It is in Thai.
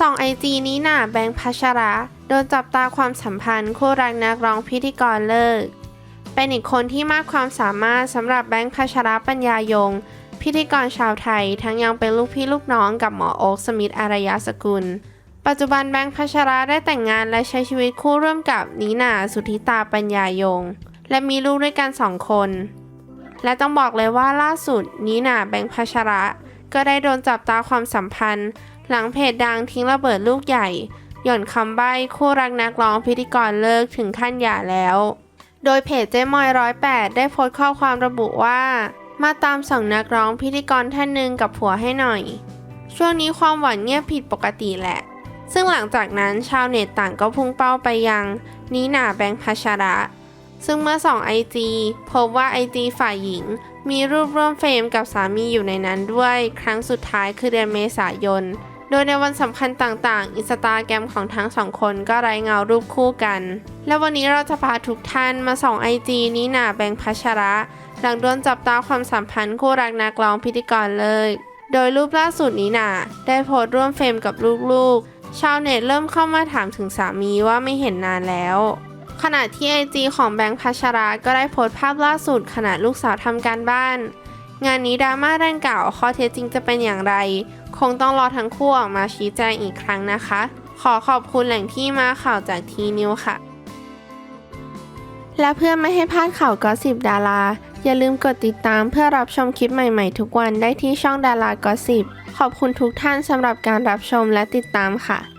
สองไอจีนี้น่ะแบงค์พัชระโดนจับตาความสัมพันธ์คู่รักนักร้องพิธีกรเลิก เป็นอีกคนที่มากความสามารถสำหรับแบงค์พัชระปัญญายง พิธีกรชาวไทย ทั้งยังเป็นลูกพี่ลูกน้องกับหมอโอ๊คสมิธอารยสกุล ปัจจุบันแบงค์พัชระได้แต่งงานและใช้ชีวิตคู่ร่วมกับนีนาสุธิตาปัญญายง และมีลูกด้วยกันสองคน และต้องบอกเลยว่าล่าสุดนีนาแบงค์พัชระก็ได้โดนจับตาความสัมพันธ์ หลังเพจดังทิ้งระเบิดลูกใหญ่ หย่อนคำใบ้คู่รักนักร้องพิธีกรเลิกถึงขั้นหย่าแล้ว โดยเพจเจ๊มอยร้อยแปดได้โพสต์ข้อความระบุว่า มาตามส่องนักร้องพิธีกรท่านหนึ่งกับผัวให้หน่อย ช่วงนี้ความหวานเงียบผิดปกติแหละ ซึ่งหลังจากนั้นชาวเน็ตต่างก็พุ่งเป้าไปยังนีหนาแบงค์พัชระ ซึ่งเมื่อส่องไอจีพบว่าไอจีฝ่ายหญิง มีรูปร่วมเฟรมกับสามีอยู่ในนั้นด้วย ครั้งสุดท้ายคือเดือนเมษายน ดยในวันสำคัญต่างๆ อินสตาแกรมของทั้งสองคนก็ไร้เงารูปคู่กัน และวันนี้เราจะพาทุกท่านมาส่องไอจีนี้หนาแบงค์พัชระ หลังโดนจับตาความสัมพันธ์คู่รักนักร้องพิธีกรเลย โดยรูปล่าสุดนี้น่ะได้โพสต์ร่วมเฟรมกับลูกๆ ชาวเน็ตเริ่มเข้ามาถามถึงสามีว่าไม่เห็นนานแล้วขณะที่ไอจีของแบงค์พัชระก็ได้โพสต์ภาพล่าสุดขณะลูกสาวทำการบ้าน งานนี้ดราม่าดังกล่าวข้อเท็จจริงจะเป็นอย่างไร คงต้องรอทั้งคู่ออกมาชี้แจงอีกครั้งนะคะ ขอขอบคุณแหล่งที่มาข่าวจากทีนิวค่ะ และเพื่อไม่ให้พลาดข่าวกอสิบดารา อย่าลืมกดติดตามเพื่อรับชมคลิปใหม่ๆ ทุกวันได้ที่ช่องดารากอสิบขอบคุณทุกท่านสำหรับการรับชมและติดตามค่ะ